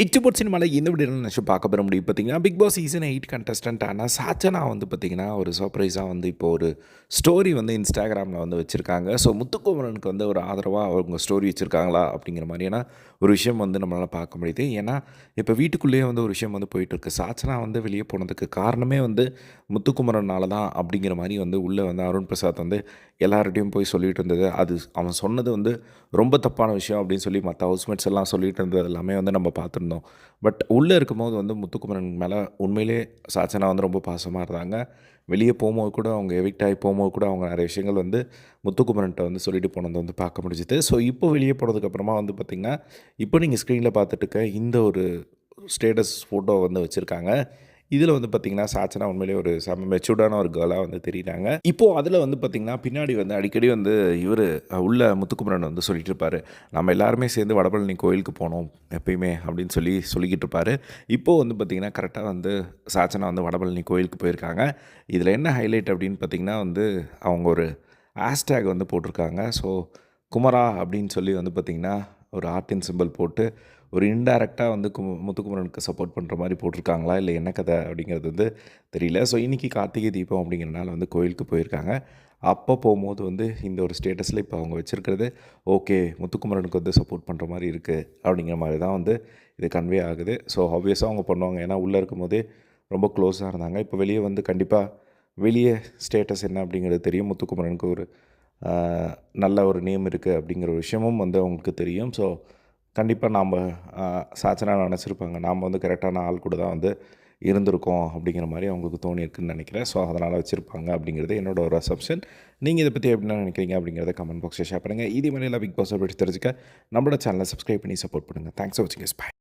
எச்சுபோட் சினிமாவில் இந்த வீடியோ நினச்சி பார்க்க பெற முடியும்? பார்த்தீங்கன்னா Big Boss season eight contestant ஆனால் சாச்சனா வந்து பார்த்திங்கன்னா ஒரு சர்ப்ரைஸாக வந்து இப்போ ஒரு ஸ்டோரி வந்து இன்ஸ்டாகிராமில் வந்து வச்சுருக்காங்க. ஸோ முத்துக்குமரனுக்கு வந்து ஒரு ஆதரவாக அவங்க ஸ்டோரி வச்சுருக்காங்களா அப்படிங்கிற மாதிரியான ஒரு விஷயம் வந்து நம்மளால் பார்க்க முடியுது. ஏன்னா இப்போ வீட்டுக்குள்ளேயே வந்து ஒரு விஷயம் வந்து போயிட்டுருக்கு. சாச்சனா வந்து வெளியே போனதுக்கு காரணமே வந்து முத்துக்குமரனால தான் அப்படிங்கிற மாதிரி வந்து உள்ளே வந்து அருண் பிரசாத் வந்து எல்லார்கிட்டையும் போய் சொல்லிட்டு இருந்தது. அது அவன் சொன்னது வந்து ரொம்ப தப்பான விஷயம் அப்படின்னு சொல்லி மற்ற ஹவுஸ்மேட்ஸ் எல்லாம் சொல்லிட்டு இருந்தது. எல்லாமே வந்து நம்ம இருந்தோம் பட் உள்ளே இருக்கும்போது வந்து முத்துக்குமரன் மேலே உண்மையிலே சாச்சனா வந்து ரொம்ப பாசமாக இருந்தாங்க. வெளியே போகும்போது கூட அவங்க எவிக்ட் ஆகி போகும்போது கூட அவங்க நிறைய விஷயங்கள் வந்து முத்துக்குமரன்ட்ட வந்து சொல்லிட்டு போனது வந்து பார்க்க முடிஞ்சுது. ஸோ இப்போ வெளியே போனதுக்கப்புறமா வந்து பார்த்திங்கன்னா இப்போ நீங்கள் ஸ்க்ரீனில் பார்த்துட்டு இருக்க இந்த ஒரு ஸ்டேட்டஸ் ஃபோட்டோ வந்து வச்சுருக்காங்க. இதில் வந்து பார்த்திங்கன்னா சாச்சனா உண்மையிலே ஒரு செம மெச்சூர்டான ஒரு கேர்ளாக வந்து தெரியுறாங்க. இப்போது அதில் வந்து பார்த்திங்கன்னா பின்னாடி வந்து அடிக்கடி வந்து இவர் உள்ள முத்துக்குமரன் வந்து சொல்லிட்டு இருப்பார். நம்ம எல்லாருமே சேர்ந்து வடபழனி கோயிலுக்கு போனோம் எப்பயுமே அப்படின்னு சொல்லி சொல்லிக்கிட்டு இருப்பார். இப்போது வந்து பார்த்திங்கன்னா கரெக்டாக வந்து சாச்சனா வந்து வடபழனி கோயிலுக்கு போயிருக்காங்க. இதில் என்ன ஹைலைட் அப்படின்னு பார்த்திங்கன்னா வந்து அவங்க ஒரு ஹேஷ்டேக் வந்து போட்டிருக்காங்க. ஸோ குமரா அப்படின்னு சொல்லி வந்து பார்த்திங்கன்னா ஒரு ஆர்டின் சிம்பிள் போட்டு ஒரு இன்டைரக்டாக வந்து கு முத்துக்குமரனுக்கு சப்போர்ட் பண்ணுற மாதிரி போட்டிருக்காங்களா? இல்லை என்ன கதை அப்படிங்கிறது வந்து தெரியல. ஸோ இன்றைக்கி கார்த்திகை தீபம் அப்படிங்கிறனால வந்து கோயிலுக்கு போயிருக்காங்க. அப்போ போகும்போது வந்து இந்த ஒரு ஸ்டேட்டஸில் இப்போ அவங்க வச்சுருக்கிறது ஓகே முத்துக்குமரனுக்கு வந்து சப்போர்ட் பண்ணுற மாதிரி இருக்குது அப்படிங்கிற மாதிரி தான் வந்து இது கன்வே ஆகுது. ஸோ ஆப்வியஸாக அவங்க பண்ணுவாங்க. ஏன்னா உள்ளே இருக்கும்போதே ரொம்ப க்ளோஸாக இருந்தாங்க. இப்போ வெளியே வந்து கண்டிப்பாக வெளியே ஸ்டேட்டஸ் என்ன அப்படிங்கிறது தெரியும். முத்துக்குமரனுக்கு ஒரு நல்ல ஒரு நேம் இருக்குது அப்படிங்கிற ஒரு விஷயமும் வந்து அவங்களுக்கு தெரியும். ஸோ கண்டிப்பாக நாம் சாச்சனா நினச்சிருப்பாங்க. நாம் வந்து கரெக்டான ஆள் கூட தான் வந்து இருந்திருக்கோம் அப்படிங்கிற மாதிரி அவங்களுக்கு தோணியிருக்குன்னு நினைக்கிறேன். ஸோ அதனால் வச்சுருப்பாங்க அப்படிங்கிறது என்னோட ஒரு அசப்ஷன் நீங்கள் இதை பற்றி எப்படி நினைக்கிறீங்க அப்படிங்கிறத கமெண்ட் பாக்ஸில் ஷேர் பண்ணுங்கள் இதே மாதிரி எல்லாம் பிக் பாஸ் பற்றி தெரிஞ்சுக்க நம்மளோட சேனலை சப்ஸ்கிரைப் பண்ணி சப்போர்ட் பண்ணுங்கள் தேங்க்ஸ் ஃபார் வாட்சிங் பாய்